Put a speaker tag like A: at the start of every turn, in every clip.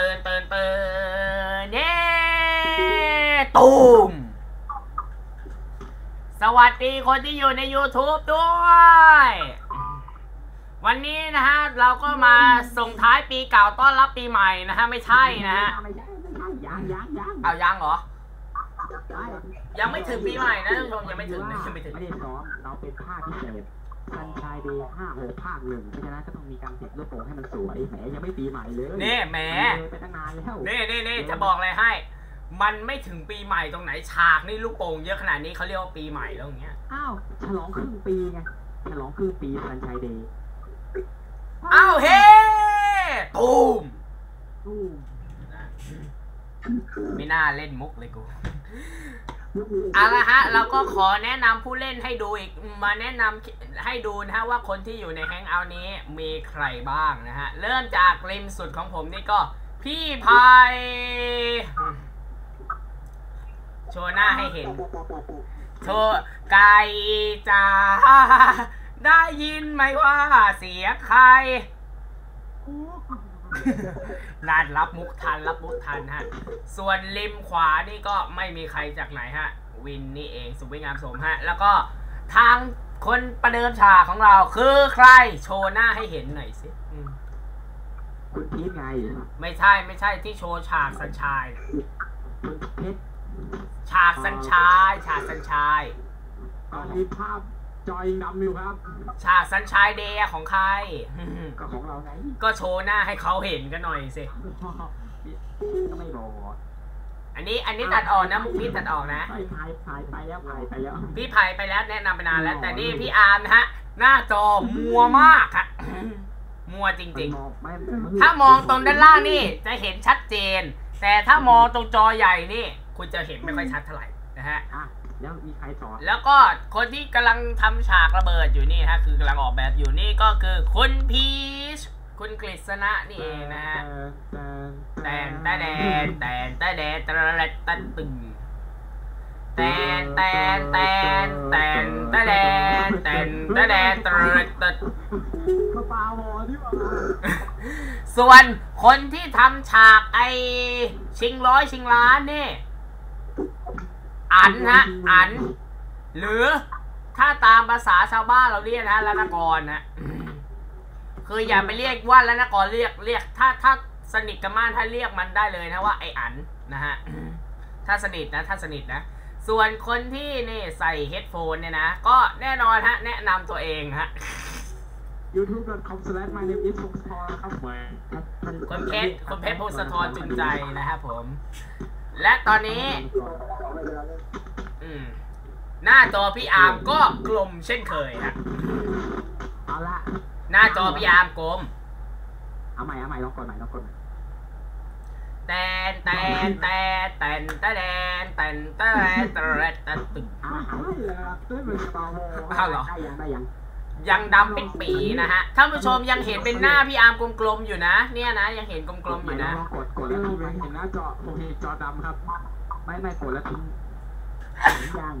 A: เตือนเตือนเตือนเย้ตูม สวัสดีคนที่อยู่ใน YouTube ด้วย วันนี้นะฮะ เราก็มาส่งท้ายปีเก่าต้อนรับปีใหม่นะฮะ ไม่ใช่นะฮะ
B: ไม่ใช่ไม่ใช่ยังยังยัง
A: เอายังเหรอ ยังไม่ถึงปีใหม่นะท่านผู้ชมยังไม่ถึงยังไม่ถึง
B: ไม่ได้ซ้อมเราเป็นภาคพิเศษ ซันชายเดย์ห้าหกภาคหนึ่งเพราะฉะนั้นก็ต้องมีการติดลูกโป่งให้มันสวยแหมยังไม่ปีใหม่เลย
A: นี่แหม
B: เลยไปตั้งนานแล้ว
A: นี่นี่นี่จะบอกอะไรให้ มันไม่ถึงปีใหม่ตรงไหนฉากนี่ลูกโป่งเยอะขนาดนี้เขาเรียกว่าปีใหม่แล้วอย่างเงี้ย
B: อ้าวฉลองครึ่งปีไงฉลองครึ่งปีซันชายเดย์
A: อ้าวเฮ้ตูม
B: อู้
A: ไม่น่าเล่นมุกเลยกู เอาละฮะเราก็ขอแนะนำผู้เล่นให้ดูอีกมาแนะนำให้ดูนะฮะว่าคนที่อยู่ในแฮงเอาท์นี้มีใครบ้างนะฮะ เริ่มจากริมสุดของผมนี่ก็ พี่ไพายโชว์หน้าให้เห็นโชว์ไก่จ้าได้ยินไหมว่าเสียงใคร นานรับมุกทันรับมุกทันฮะ ส่วนริมขวานี่ก็ไม่มีใครจากไหนฮะ วินนี่เองสุวิงามสมฮะ แล้วก็ทางคนประเดิมฉากของเราคือใครโชว์หน้าให้เห็นหน่อยสิอืม
B: คุณพีทไง
A: ไม่ใช่ไม่ใช่ที่โชว์ฉากสัญชายน่ะ
B: คุณเพชร
A: ฉากสัญชาย ฉากสัญชาย
B: ตอนนี้ภาพ จอยนำอยู่ครับ
A: ฉากสัญชายเดย์ของใคร
B: ก็ของเราไง
A: ก็โชว์หน้าให้เขาเห็นกันหน่อยสิ
B: ก็ไม่บอก
A: อันนี้อันนี้ตัดออกนะมุกนี้ตัดออกนะ
B: ไปถ่ายถ่ายไปแล้วถ่ายไปแล้ว
A: พี่ไผ่ไปแล้วแนะนำไปนานแล้ว แต่นี่พี่อาร์มนะฮะ หน้าจอมัวมากฮะมัวจริง
B: ๆไม่
A: ๆถ้ามองตรงด้านล่างนี่จะเห็นชัดเจน แต่ถ้ามองตรงจอใหญ่นี่ คุณจะเห็นไม่ค่อยชัดเท่าไหร่นะฮะ
B: อะ แล้วมีใครสอน
A: แล้วก็คนที่กำลังทำฉากระเบิดอยู่นี่ฮะคือกำลังออกแบบอยู่นี่ก็คือคุณพีชคุณกฤษณะนี่เองนะฮะแตนตะแดนแตนตะแดนตะแลดตะตึงแตนแตนแตนแตนตะแดนแตนตะแดนตะแลดตะ
B: มาปาบอที่ว่า
A: ส่วนคนที่ทำฉากไอชิงร้อยชิงล้านนี่ อันฮะอัน หรือถ้าตามภาษาชาวบ้านเราเรียกนะรัตนกรนะคืออย่าไปเรียกว่ารัตนกรเรียกเรียก ถ้าถ้าสนิทกันมากถ้าเรียกมันได้เลยนะว่าไออันนะฮะถ้าสนิทนะถ้าสนิทนะส่วนคนที่นี่ใส่เฮดโฟนเนี่ยนะ ก็แน่นอนฮะ แนะนำตัวเองฮะ
B: youtube.com slash my name is พงศธรครับแหม
A: คุณเพชรคุณเพชรพงศธรจุนใจนะครับผม และตอนนี้ อืม หน้าจอพี่อาร์มก็กลมเช่นเคยฮะ
B: เอาละ
A: หน้าจอพี่อาร์มกลม
B: เอาใหม่เอาใหม่ลองกดใหม่ลองกดใหม่
A: แตนแตนแตนแตนแตนแตนแตนแตนแตนตึง
B: อ้าวเหรอเต้นเป็นสตาร์วอล
A: อ้าวเหรอ
B: ได้ยังได้ยัง
A: ยังดำเป็นปีนะฮะท่านผู้ชมยังเห็นเป็นหน้าพี่อาร์มกลมๆอยู่นะ เนี่ยนะยังเห็นกลมๆอยู่นะ
B: ลองกดกดแล้วทีมเห็นหน้าจอผมเห็นจอดำครับ ไม่ไม่กดแล้วทิ้งยัง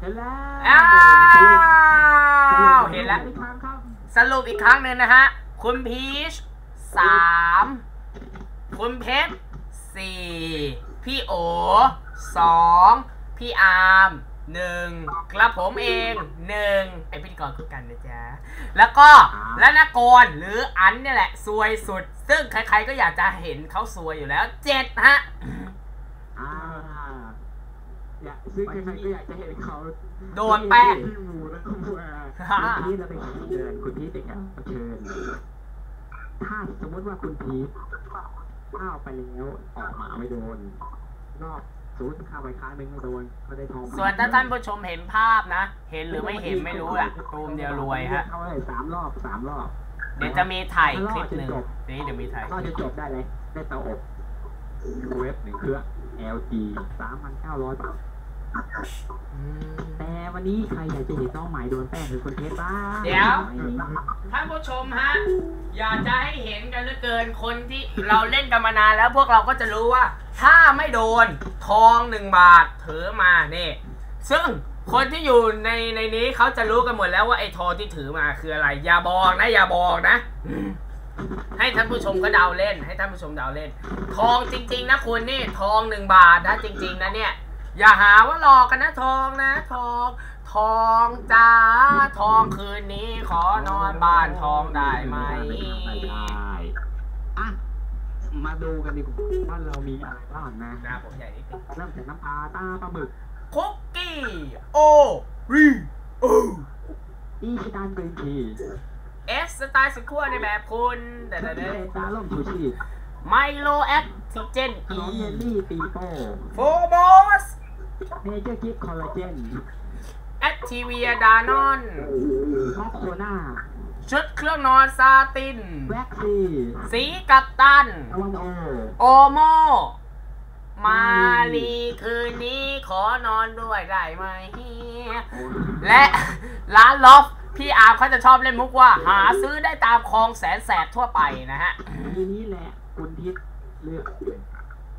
B: เห็นแล้ว
A: อ้าวเห็นแล้ว
B: อีกครั้งครับ
A: สรุปอีกครั้งหนึ่งนะฮะคุณพีชสามคุณเพชรสี่พี่โอสองพี่อาร์ม หนึ่งกระผมเองหนึ่งไอพิธีกรคู่กันนะจ๊ะ แล้วก็และนกรหรืออันเนี่ยแหละซวยสุด ซึ่งใครๆก็อยากจะเห็นเขาซวยอยู่แล้วเจ็ดฮะ
B: อ่าอยากซึ่งใครๆก็อยากจะเห็นเขา
A: โดนแป้ง
B: ที่หมูและขบวนคุณพีทเราเป็นแขกรับเชิญคุณพีทเป็นแขกรับเชิญถ้าสมมติว่าคุณพีทเข้าไปแล้วออกมาไม่โดนรอบ สมมติเข้าไปครั้งหนึ่งไม่โดนก็ได้ทอง
A: ส่วนถ้าท่านผู้ชมเห็นภาพนะ เห็นหรือไม่เห็นไม่รู้อะตูมเดียวรวยฮะ
B: เข้าไปสามรอบสามรอบ
A: เดี๋ยวจะมีถ่ายคลิปหนึ่งนี่เดี๋ยวมีถ่าย
B: ก็จะจบได้เลยได้เตาอบเวฟหนึ่งเครื่อง LG สามพันเก้าร้อยบาท
A: อืม
B: แต่ วันนี้ใครอยากจะเห็นน้องหม่โดนแป้งหรือคนเทสบ้าง
A: เดี๋ยว ท่านผู้ชมฮะ อยากจะให้เห็นกันเหลือเกินคนที่ เราเล่นกันมานานแล้วพวกเราก็จะรู้ว่า ถ้าไม่โดนทองหนึ่งบาทถือมาเนี่ยซึ่งคนที่อยู่ในในนี้เขาจะรู้กันหมดแล้วว่าไอ้ทองที่ถือมาคืออะไร อย่าบอกนะ อย่าบอกนะ ให้ท่านผู้ชมก็เดาเล่น ให้ท่านผู้ชมเดาเล่น ทองจริง ๆ นะคุณนี่ทองหนึ่งบาทนะจริง ๆ นะเนี่ย อย่าหาว่าหลอกกันนะทองนะทอง ทองจ้าทองคืนนี้ขอนอนบ้านทองได้ไหม
B: ไม่ได้อะมาดูกันดีกว่าว่าเรามีอะไรบ้างนะ
A: นะผมใหญ่นิดนึง
B: เริ่มจากน้ำปลาตาปลาหมึก
A: คุกกี้โอรีโอ
B: อีชิตันกรีนที
A: เอสสไตล์สุดขั้วในแบบคุณแต่
B: เด
A: แต่
B: ตาล่มชูชี
A: ไมโลแอคทิเจน
B: ข
A: อี
B: นมเยลลี่ปีโป้
A: โฟโมส
B: เนเจอร์กิฟคอลลาเจน
A: แอคทีเวียดานอน
B: มอคโคนา
A: ชุดเครื่องนอนซาติน
B: แว็กซี
A: สีกับตัน
B: ตะวันโอ
A: โอโม มาลีคืนนี้ขอนอนด้วยได้ไหม และร้านลอฟพี่อาร์มเขาจะชอบเล่นมุกว่า หาซื้อได้ตามคลองแสนแสบทั่วไปนะฮะ
B: ทีนี้แหละคุณทิศเลือก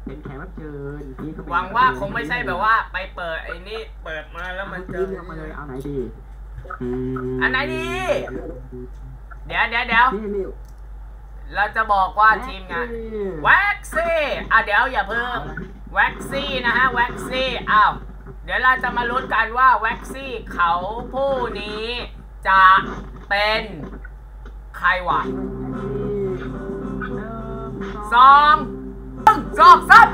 B: เป็นแขกรับเชิญพี่ก็เป็น
A: หวังว่าคงไม่ใช่แบบว่าไปเปิดไอ้นี่เปิดมาแล้วมันเจ
B: พี่
A: อ
B: เลือกมาเลยเอาไหนดีม
A: อันไหนดี เดี๋ยวเดี๋ยวเดี๋ยว
B: นี่นี่
A: เราจะบอกว่าทีมงานแว็กซี่อะเดี๋ยวอย่าเพิ่มแว็กซี่นะฮะแว็กซี่อ้าวเดี๋ยวเราจะมาลุ้นกันว่าแว็กซี่เขาผู้นี้จะเป็นใครวะสองหนึ่ง สองสาม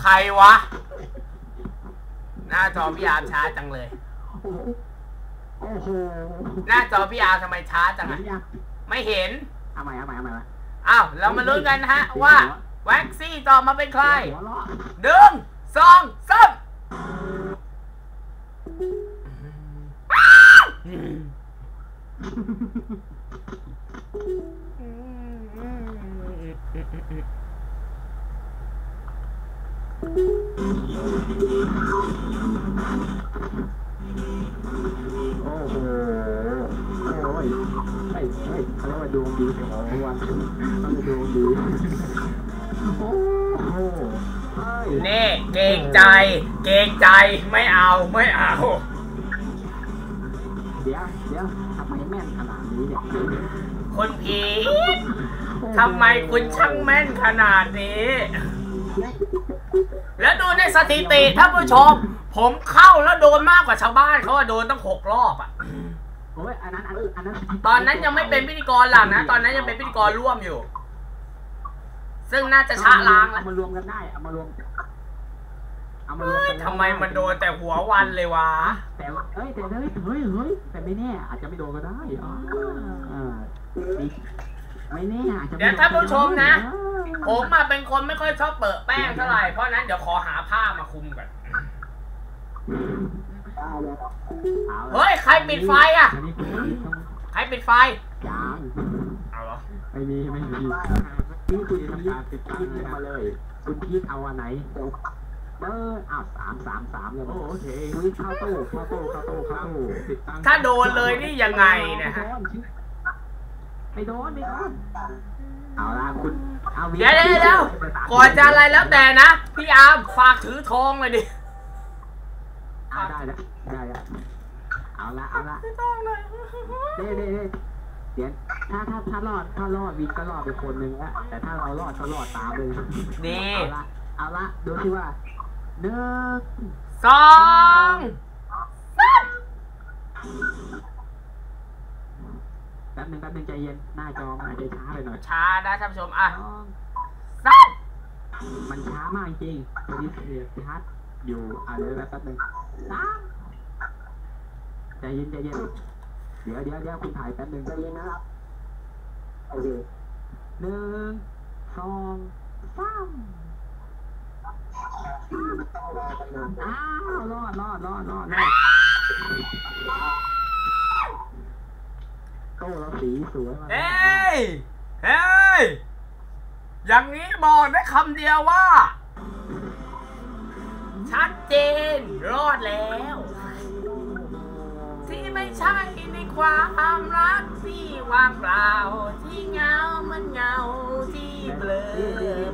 A: ใครวะ หน้าจอพี่อาร์มช้าจังเลย
B: โอ้โห
A: หน้าจอพี่อาร์มทำไมช้าจังอะ
B: ยัง
A: ไม่เห็น
B: เอาใหม่เอาใหม่เอาใหม่
A: อ้าวเรามาลุ้นกันนะฮะว่า แว็กซี่ต่อมาเป็นใคร
B: หัวเราะ
A: หนึ่งสองสาม
B: โอ้โหโอ้ยเฮ้ยเฮ้ยเขาเรียกว่าดวงดีแต่ว่าวันเขาเรียกดวงดี โอ้โหเฮ้ย
A: นี่เกรงใจ เกรงใจไม่เอาไม่เอา
B: เดี๋ยวเดี๋ยวทำไมแม่นขนาดนี้เนี่ย
A: คุณพีททำไมคุณช่างแม่นขนาดนี้ แล้วดูในสถิติท่านผู้ชม ผมเข้าแล้วโดนมากกว่าชาวบ้านเขาอะโดนตั้งหกรอบอะ
B: โอ้ยอันนั้นอันอันนั้น
A: ตอนนั้นยังไม่เป็นพิธีกรหลักนะ ตอนนั้นยังเป็นพิธีกรร่วมอยู่ ซึ่งน่าจะชะล้าง
B: เอา
A: แล้ว
B: มารวมกันได้เอามารวมเอามารวม
A: เฮ้
B: กั
A: ย
B: น
A: ทำไมมันโดนแต่หัววันเลยวะ
B: แต่เอ้ยแต่เฮ้ยเฮ้ยเฮ้ยแต่ไม่แน่อาจจะไม่โดนก็ได้อ๋ออ่าไม่แน่อาจจะไม่
A: เดี๋ยวท่านผู้ชมนะ
B: เออ
A: ผมมาเป็นคนไม่ค่อยชอบเปิดแป้งเท่าไหร่ เพราะนั้นเดี๋ยวขอหาผ้ามาคุมก่อน
B: เอาละ
A: เฮ้ย ใครปิดไฟอะ
B: นนี้คุณต้อง
A: ใครปิดไฟ
B: ยัง
A: เอาเหรอ
B: ไม่มี ไม่มีนี่คุณทำการติดตั้งมาเลย คุณพีทเอาอันไหนเอออ้าวสามสามสามเลยโอเคคุณพีทเข้าตู้เข้าตู้เข้าตู้เข้าตู้ติดตั้ง
A: ถ้าโดนเลยนี่ยังไงเนะฮะ
B: ไม่โดนไม่โดนเอาละคุณเอา
A: เดี๋ยวเดี๋ยวเดี๋ยวก่อนจะอะไรแล้วแต่นะพี่อาร์มฝากถือทองเลยดิ
B: เอาได้ละได้ละเอาละเอาละ
A: ถือทองเลย
B: เด้เด้เด้เดี๋ยวถ้าถ้าถ้ารอดถ้ารอดวินก็รอดไปคนหนึ่งละแต่ถ้าเรารอดก็รอดตามเลย
A: นี่
B: เอาละเอาละดูที่ว่าหนึ่ง
A: สองสาม
B: แป๊บหนึงแป๊บหนึงใจเย็น หน้าจอมันอาจจะช้าไปหน่อย
A: ช้านะท่านผู้ชมอะ
B: สอง
A: สาม
B: มันช้ามากจริงพอดีเสียชัดอยู่อะเดี๋ยวแป๊บหนึงสามใจเย็นใจเย็นเดี๋ยวเดี๋ยวเดี๋ยวคุณถ่ายแป๊บหนึงใจเย็นนะครับโอเคหนึ่งสองสามอ้าวรอดรอดรอดรอดรอด โต้เราสีสวยมาก
A: เฮ้ย เฮ้ย อย่างนี้บอกได้คำเดียวว่า ชัดเจน รอดแล้ว ที่ไม่ใช่ในความรักที่ว่างเปล่า ที่เงา มันเงา ที่เบลอ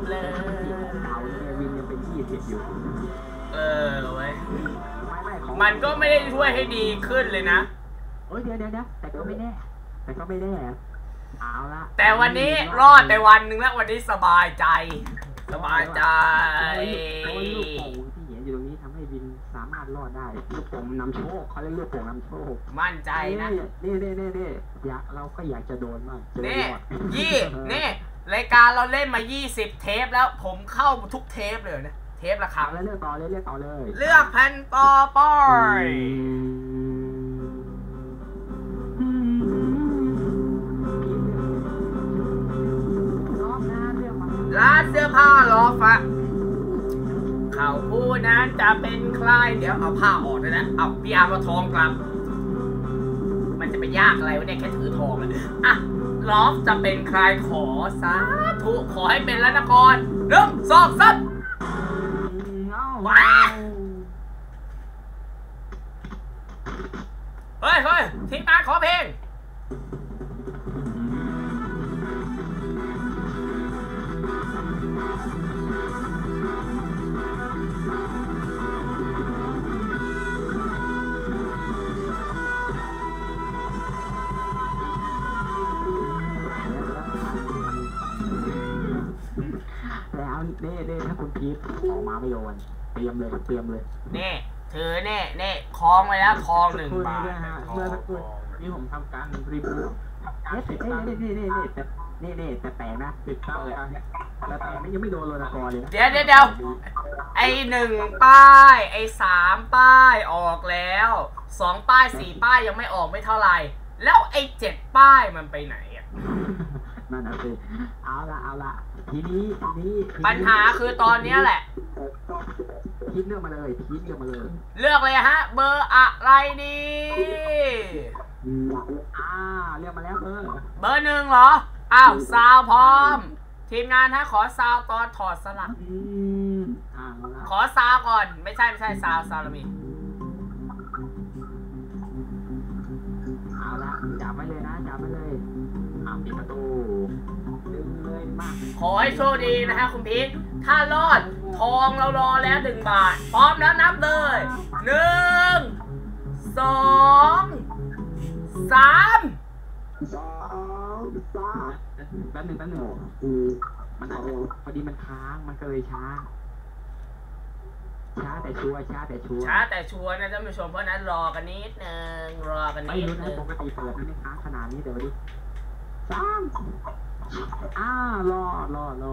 A: เบลอ
B: เก่าเนี่ยวินยังเป็นยี่สิบอยู่
A: เออเว้ย
B: ไม่ไม่ของ
A: มันก็ไม่ได้ช่วยให้ดีขึ้นเลยนะ
B: อ้ยเดี๋ยวเดี๋ยวเดี๋ยวแต่ก็ไม่แน่ แต่ก็ไม่แน่เอาละ
A: แต่วันนี้รอดไปวันหนึ่งแล้ววันนี้สบายใจ สบายใจ
B: เพราะว่าลูกโป่งที่เห็นอยู่ตรงนี้ทำให้วินสามารถรอดได้ลูกโป่งนำโชคเขาเรียกลูกโป่งนำโชค
A: มั่นใจนะ
B: นี่นี่นี่นี่อยากเราก็อยากจะโดนบ้างจะได้
A: นี่
B: รอด
A: ยี่นี่รายการเราเล่นมา 20 เทปแล้วผมเข้าทุกเทปเลยนะ เทปละครั้
B: เอา
A: ง
B: แล้วเลือกต่อเลยเลือกต่อเลย
A: เลือกแผ่นต่อไป
B: ร
A: ร้านเสื้อผ้ารอฟะเขาผู้นั้นจะเป็นใครเดี๋ยวเอาผ้าออกเลยนะเอาพี่อาร์มาทองกลับ มันจะไปยากอะไรวะเนี่ยแค่ถือทองเลยอะลอฟจะเป็นใครขอสาธุขอให้เป็นแล้วนกรหนึ่งสองสามว้าเฮ้ยเฮ้ยทีมงานขอเพลง
B: พีทออกมาไม่โดนเตรียมเลยเตรียมเลย
A: นี่ถือนี่นี่คล้องไว้แล้วทองหนึ่ง
B: คู่
A: บา
B: นี้
A: ท
B: ด้วยฮะ
A: ทอง
B: เมื่อสักครู่นี้ผมทำการรีบูทนี่นี่นี่นี่แต่นี่นี่แต่แปลกนะติดตั้งเลยแต่แต่ไม่ยังไม่โดนโรนากรเลยนะ
A: เดี๋ยวเดี๋ยวเดี๋ยวไอหนึ่งป้าย ไอสามป้ายออกแล้วสองป้ายสี่ป้ายยังไม่ออกไม่เท่าไหร่แล้วไอเจ็ดป้ายมันไปไหนอะ
B: นั่นนะสิเอาละเอาละ ทีนี้ทีนี้ทีนี้
A: ปัญหาคือตอนเนี้ยแหละ
B: พีทเลือกมาเลยพีทเลือกมาเลย
A: เลือกเลยฮะ เบอร์อะไรดี
B: อืมอ่าเลือกมาแล้วเออ
A: เบอร์หนึ่งเหรอ อ้าวซาวพร้อม ทีมงานฮะขอซาวตอนถอดสลัก
B: อืมอ่าเอาละ
A: ขอซาวก่อน ไม่ใช่ ไม่ใช่ซาวซาวเรามี
B: อ
A: ให้โชคดีนะฮะคุณพีทถ้ารอดทองเรารอแล้วหนึ่งบาท พร้อมแล้วนับเลยหนึ่งสองสาม
B: สองสามแป๊บหนึ่งแป๊บหนึ่งมันอาจจะพอดีมันค้างมันก็เลยช้า ช้าแต่ชัวร์ช้าแต่ชัวร์
A: ช้าแต่ชัวร์นะท่านผู้ชมเพราะฉะนั้นรอกันนิดนึงรอกัน
B: ไม่
A: นิด
B: รู้นะ
A: นึง
B: ปกติเปิดมันไม่ค้างขนาดนี้เดี๋ยวดิสาม อ้ารอรอรอ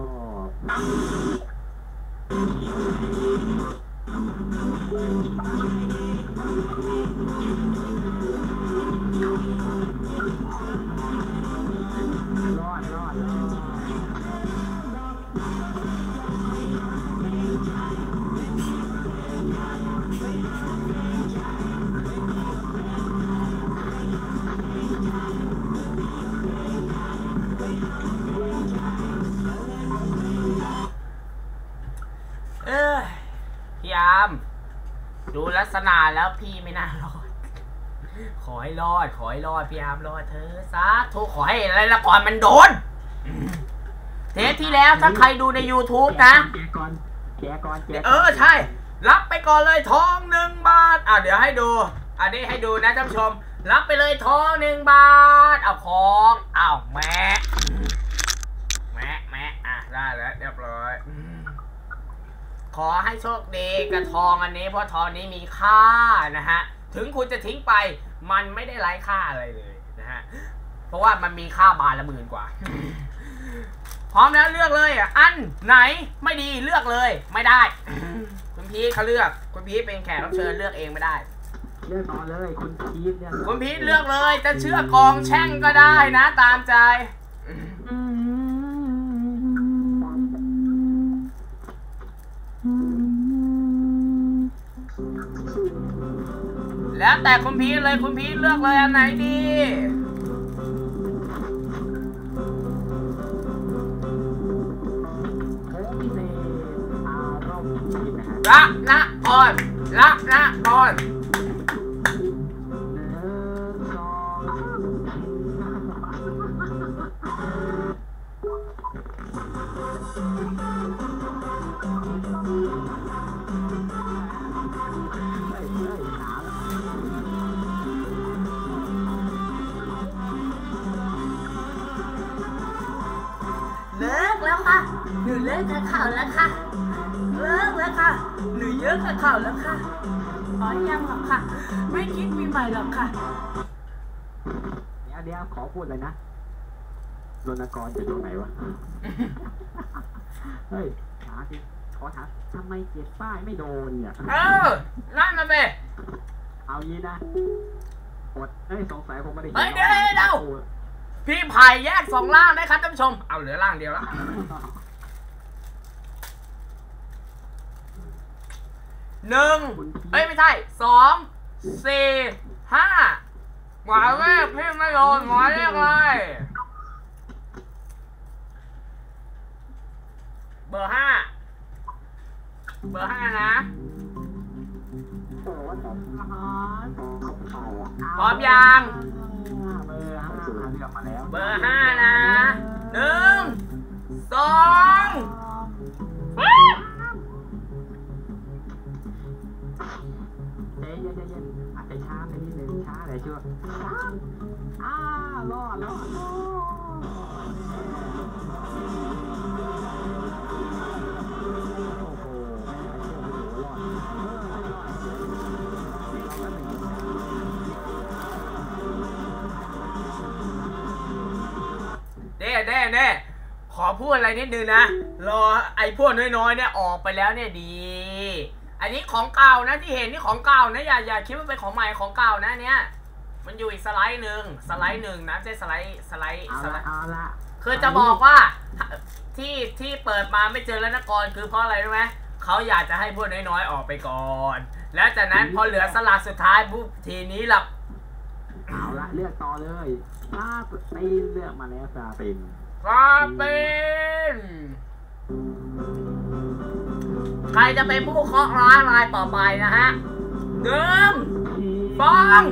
B: รอด
A: ขอให้รอด พี่ยามรอดเธอะสาธุขอให้อะไรละก่อนมันโดน เทปที่แล้วถ้าใครดูใน YouTube นะ
B: แกะก่อนแกะก่อนแกะก่น
A: เออใช่ รับไปก่อนเลยทองหนึ่งบาท อะเดี๋ยวให้ดู อันนี้ให้ดูนะท่านผู้ชม รับไปเลยทองหนึ่งบาท เอาของอ้าวแมะแมะแมะอะได้แล้วเรียบร้อย ขอให้โชคดีกับทองอันนี้เพราะทองนี้มีค่านะฮะ ถึงคุณจะทิ้งไป มันไม่ได้ไร้ค่าอะไรเลยนะฮะ เพราะว่ามันมีค่าบาทละหมื่นกว่า พร้อมแล้วเลือกเลยอะ อันไหนไม่ดีเลือกเลย ไม่ได้ คุณพีทเขาเลือก คุณพีทเป็นแขกรับเชิญเลือกเองไม่ได้
B: เลือกต่อเลยคุณพีทเนี่ย
A: คุณพีทเลือกเลย จะเชื่อกองแช่งก็ได้นะ ตามใจ แล้วแต่คุณพีทเลยคุณพีทเลือกเลยอันไหนดี
B: โค้งพิเศษอารมณ์พีทนะฮะ
A: ละนะก่อนละนะก่อน
B: หนึ่ ห
A: นูเลิกกับเขาแล้วค่ะ เลิกแล้วค่ะหนูเยอะกับเขาแล้วค่ะอ๋อยังหรอกค่ะ ไม่คิดมีใหม่หรอกค่ะ
B: เดี๋ยวเดี๋ยวขอพูดเลยนะรณกรอยู่ตรงไหนวะ เฮ้ยถามสิขอถามทำไมเก็บป้ายไม่โดนเนี่ย
A: เออนั่นมาเบ
B: เอางี้นะอดเอ้ยสงสัยผมไม่ได้
A: เฮ้ยเดี๋ยวเดี๋ยวเดี๋ยว พี่ไผ่แยกสองล่างได้ครับท่านผู้ชม เอาเหลือล่างเดียวแล้ว หนึ่งเอ้ยไม่ใช่สองสี่ห้าหมายเลขพี่ไม่โดนหมายเลขอะไรเบอร์ห้าเบอร์ห้านะพร้อมยัง
B: เบอร์ห้าเลือกมาแล้ว
A: เบอร์ห้านะหนึ่งสอง
B: ช่วช้าอ้ารอดรอดรอดโอ้โหแม่ไอ้เออดเออรอดเราก็หนึ่ง
A: เด้เด้เด้ขอพูดอะไรนิดนึงนะ รอไอ้พวกน้อยๆเนี่ยออกไปแล้วเนี่ยดี อันนี้ของเก่านะที่เห็นนี่ของเก่านะอย่าอย่าคิดว่าเป็นของใหม่ของเก่านะเนี่ย มันอยู่อีกสไลด์หนึ่งสไลด์หนึ่งนะไม่ใช่สไลด์สไลด์
B: เอา
A: สไล
B: ละ
A: ด์
B: เอาละ
A: คือจะบอกว่าที่ที่เปิดมาไม่เจอแล้วนกรคือเพราะอะไรรู้ไหมเขาอยากจะให้พวกน้อยๆออกไปก่อน แล้วจากนั้นพอเหลือสลัดสุดท้ายปุ๊บทีนี้ล่ะ
B: เอาละเลือกต่อเลยซาตีนเลือกมาแล้วซาติน
A: ฟาเป็นใครจะเป็นผู้เคราะห์ร้ายรายต่อไปนะฮะหนึ่งฟอง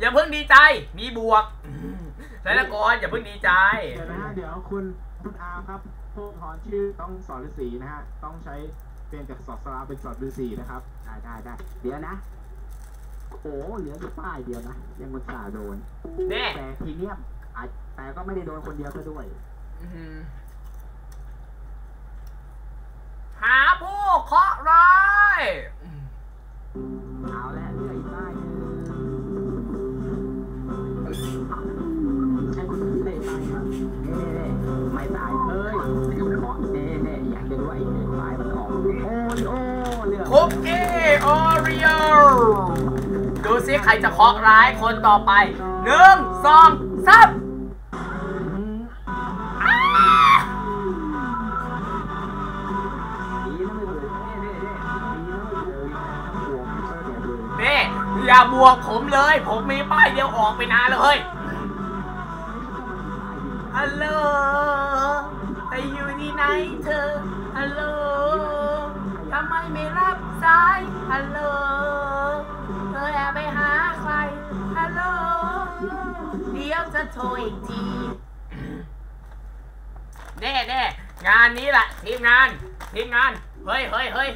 B: อ
A: ย่าเพิ่งดีใจ มีบวกแล้วนกรอย่าเพิ่งดีใจ
C: เดี๋ยวนะฮะเดี๋ยวคุณคุณอาร์มครับผู้ถอนชื่อต้องสอนฤาษีนะฮะ ต้องใช้เปลี่ยนจากสอดสลาเป็นสอดฤาษีนะครับ
B: ได้ได้ได้เดี๋ยวนะ โอ้เหลืออยู่ป้ายเดียวนะ ยังมันสาห์โดน
A: นี่
B: แต่ทีเนี้ยอาจแต่ก็ไม่ได้โดนคนเดียวซะด้วย
A: อื้อหือหาผู้เคราะห์ร้าย
B: เอ ใครจะเค
A: ราะห์ร้ายคนต่อไปหนึ่งสองสามอ้า
B: ดีนะไม่เบื่อเน่เน่เน่ดีนะไม่เบื่อทั้งปวงเออเดี๋ยวดู
A: นี่อย่าบวกผมเลย ผมมีป้ายเดียวออกไปนานเลยฮัลโหลไปอยู่ที่ไหนเธอฮัลโหลทำไมไม่รับสายฮัลโหล จะโทรอีกทีแน่แน่งานนี้แหละทีมงาน ทีมงาน เฮ้ยเฮ้ยเฮ้ย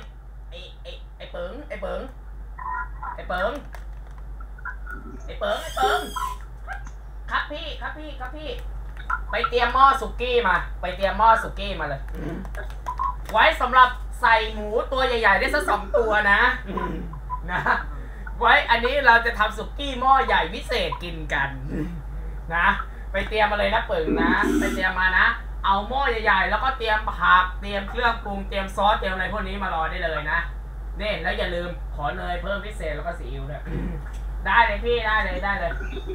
A: ไอไอไอเปิงไอเปิงไอเปิงไอเปิงไอเปิงครับพี่ครับพี่ครับพี่ ไปเตรียมหม้อสุกี้มา ไปเตรียมหม้อสุกี้มาเลย ไว้สำหรับใส่หมูตัวใหญ่ๆได้สักสองตัวนะนะ ไว้อันนี้เราจะทำสุกี้หม้อใหญ่พิเศษกินกัน นะ ไปเตรียมมาเลยนะเปิงนะ ไปเตรียมมานะ เอาหม้อใหญ่ๆ แล้วก็เตรียมผัก เตรียมเครื่องปรุง เตรียมซอส เตรียมอะไรพวกนี้มารอได้เลยนะนี่แล้วอย่าลืมขอเนยเพิ่มพิเศษแล้วก็ซีอิ๊วด้วยได้เลยพี่ได้เลยได้เลย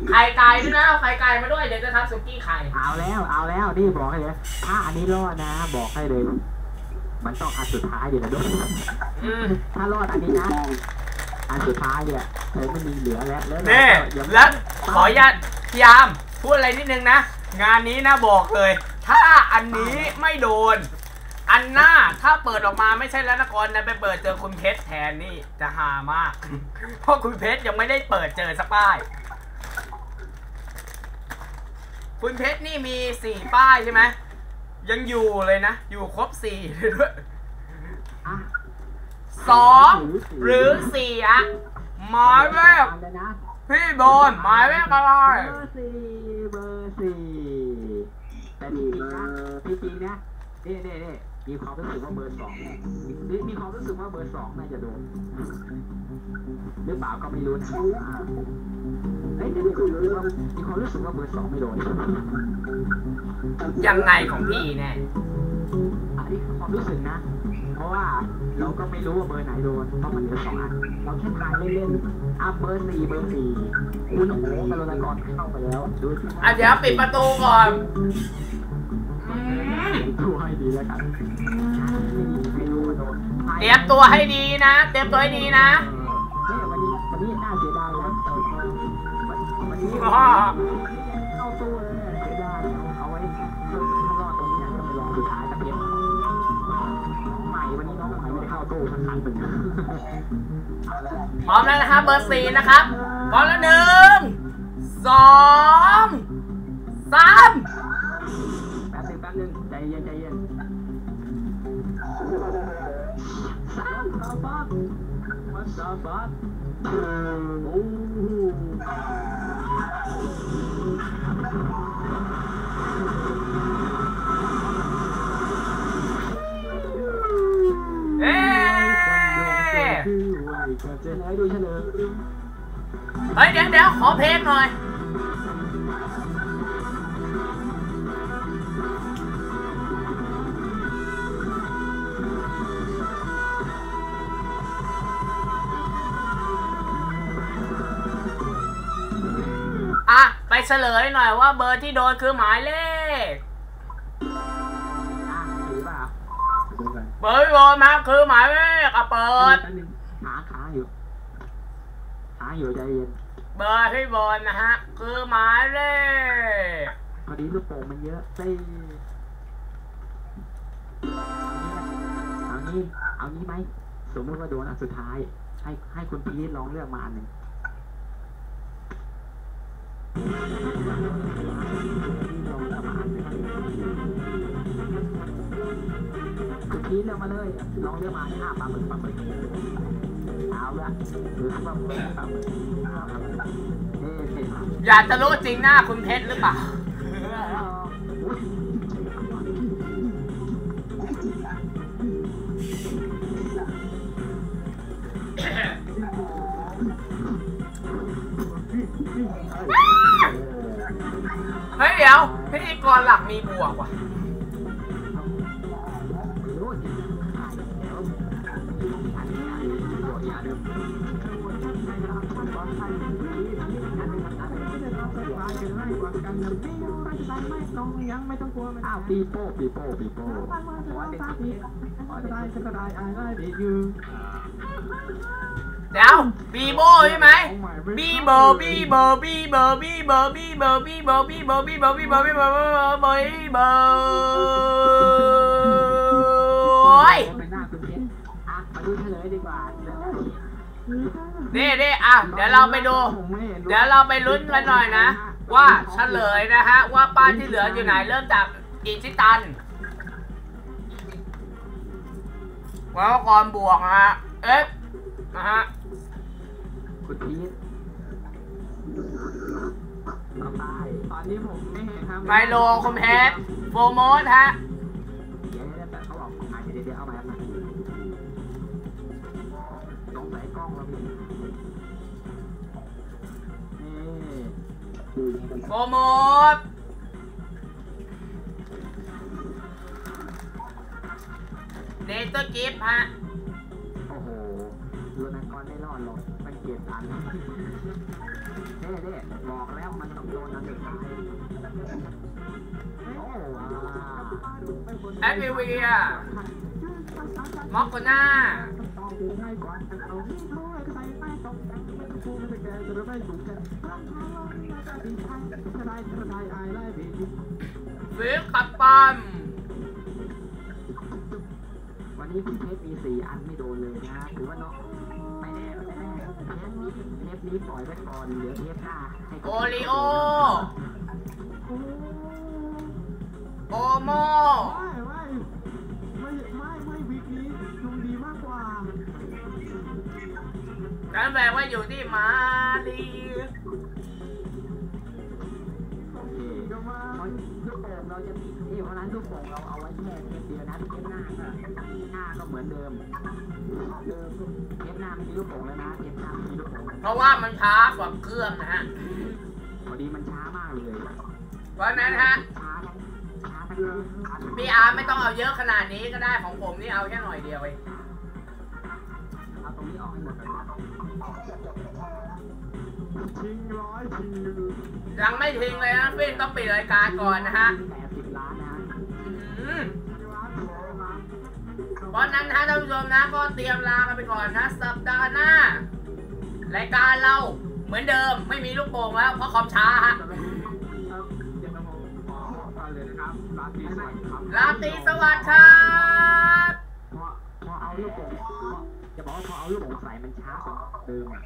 A: ไข่ไก่ด้วยนะเอาไข่ไก่มาด้วยเดี๋ยวจะทำสุกี้ไข่
B: เอาแล้วเอาแล้วนี่บอกให้เลยถ้าอันนี้รอดนะ บอกให้เลย มันต้องอันสุดท้ายเดี๋ยวนะด้วย
A: อืม
B: ถ้ารอดอันนี้นะอันสุดท้ายเนี่ยเธอไม่มีเหลือแล้วแล้ว
A: นี่
B: เดี๋ยว
A: แล้วขออนุญาต พยายามพูดอะไรนิดนึงนะ งานนี้นะบอกเลย ถ้าอันนี้ไม่โดน อันหน้าถ้าเปิดออกมาไม่ใช่แล้วนกรนะไปเปิดเจอคุณเพชรแทนนี่จะหามาก เพราะคุณเพชรยังไม่ได้เปิดเจอสักป้าย คุณเพชรนี่มีสี่ป้ายใช่ไหมยังอยู่เลยนะ อยู่ครบสี่เลยด้วยสองหรือสี่อะหมายเลข
B: ตามเลยนะ
A: พี่โบนหมายเลขอะไร
B: เบอร์สี่เบอร์สี่แต่จริงๆนะจริงๆนะนี่นี่นี่มีความรู้สึกว่าเบอร์สองมีมีความรู้สึกว่าเบอร์สองน่าจะโดนหรือเปล่าก็ไม่รู้นะอ่าเฮ้ยแต่มีความรู้สึกว่ามีความรู้สึกว่าเบอร์สองไม่โดน
A: ยังไงของพี่แน่
B: อันนี้คือความรู้สึกนะ เพราะว่าเราก็ไม่รู้ว่าเบอร์ไหนโดนเพราะมันเหลือสองอันเราแค่ทายเล่นๆอะเบอร์สี่เบอร์สี่คุณโอ้โหกรุณากรเข้าไปแล้วดูสิ
A: อะเดี๋ยวปิดประตูก่อนอืม
B: ดูให้ดีแล้วกันไม่รู้ว่าโดน
A: เตรียมตัวให้ดีนะเตรียมตัวให้ดีนะ
B: วันนี้วันนี้น่าเสียดายนะวันนี้ ตู้สักครั้งหนึ่งเอาละ
A: พร้อมแล้วนะครับเบอร์สี่นะครับพร้อมแล้วหนึ่งสองสาม
B: แป๊บนึงแป๊บนึงใจเย็นใจเย็นสามสามบัตมาสามบัตโอ้
A: เฉ
B: ลยดูเฉลย
A: เฮ้ยเดี๋ยวเดี๋ยวขอเพลงหน่อยอะ ไปเฉลยหน่อยว่าเบอร์ที่โดนคือหมายเลข
B: อะถือเปล่าดูกัน
A: เบอร์ที่โดนมาคือหมายเลขอะเปิด
B: แป๊บนึงหาค้างอยู่หา อยู่ใจเย็น
A: เบอร์ที่โดนนะฮะ คือหมายเลข
B: พอดีลูกโป่งมันเยอะเต้เอางี้เอางี้ไหมสมมติว่าโดนอันสุดท้าย ให้ให้คุณพีทลองเลือกมาอันหนึ่งลองเลือกมาอันหนึ่งคุณพีทเลือกมาเลยลองเลือกมาห้าปลาหมึกปลาหมึกเอา ละหรือว่าปลาหมึกเอาละเอ๊ะเอ๊ะ
A: อยากจะรู้จริงหน้าคุณเพชรหรือเปล่า เฮ้ยเดี๋ยวพิธีกรหลักมีบวกว่ะ
C: ยังไม่ต้องกลัวมัน
B: อ้าวปีโป้ปีโป้ปีโป้
C: ขอเป็นที่ขอได้ก็ได้ไอ้ได้ดีอยู่
A: เดี๋ยวบีโบใช่ไหมบีเบอร์บีเบอร์บีเบอร์บีเบอร์บีเบอร์บีเบอร์บีเบอร์บีเบอร์บีเบอร์บีเบอร์บีเบอร์บีเบอร์โอ้ย
B: เป็นหน้าคุณเพชรอะมาดูเฉลยดีกว่า
A: นี่นี่อะเดี๋ยวเราไปดู เดี๋ยวเราไปลุ้นกันหน่อยนะ ว่าเฉลยนะฮะ ว่าป้ายที่เหลืออยู่ไหนเริ่มจากอิชิตันแล้วก่อนบวกนะฮะเอฟนะฮะ
B: คุณพีทต่อไป
C: ตอนนี้ผมไม่เห็นครับ
A: ไมโลคอมเพสโฟโมสฮะ โฟโมสเนเตอร์กิฟฮะ
B: โอ้โหโรนันกรไม่รอดหรอกมันเกลียดอันเด้เด้บอกแล้วมันต้องโดนอันสุดท้ายโอ้ว้า
A: แอดวิเวียมอกโกน่า
C: สียงขัด
A: ปัน
B: วันนี้พี่เทปมีสี่อันไม่โดนเลยนะถือว่าน้องไม่แน่ไม่แน่เทปนี้ปล่อยไว้ก่อนเหลือเทปหน้า
A: โอริโอ
C: โอ
A: โม ฉันแปลว่าอยู่ที่มาลี
B: เราลูกโป่งเราจะมีที่เพรานั้นลูกโป่งเราเอาไว้แค่เทปเดียวนะเทปหน้าก็หน้าก็เหมือนเดิมเดิมเทปหน้าไม่มีลูกโป่งแล้วนะเทปหน้าไม่มีลูกโป่ง
A: เพราะว่ามันช้ากว่าเครื่องนะฮะ
B: พอดีมันช้ามากเลย
A: เพราะนั้นฮะ
B: ช้าทั้งช้าทั้งช้าทั้ง
A: พี่อาร์ไม่ต้องเอาเยอะขนาดนี้ก็ได้ของผมนี่เอาแค่หน่อยเดียวเอง
C: ชิงร้อยชิง
A: ยังไม่ทิ้งเลยนะฟินต้องปิดรายการก่อนนะฮะ
B: แปดสิบล้านนะ
A: อื้อหือ
C: ร้านโถมา
A: เพราะนั้นนะท่านผู้ชมนะก็เตรียมลากันไปก่อนนะสัปดาห์หน้ารายการเราเหมือนเดิมไม่มีลูกโป่งแล้วเพราะคอมช้าฮะ
C: ลาตีสวัสดิ์ครับ
A: ลาตรีสวัสดิ์ครับ
B: พอเอาลูกโป่งจะบอกว่าพอเอาลูกโป่งใส่มันช้ากว่าเดิมอะ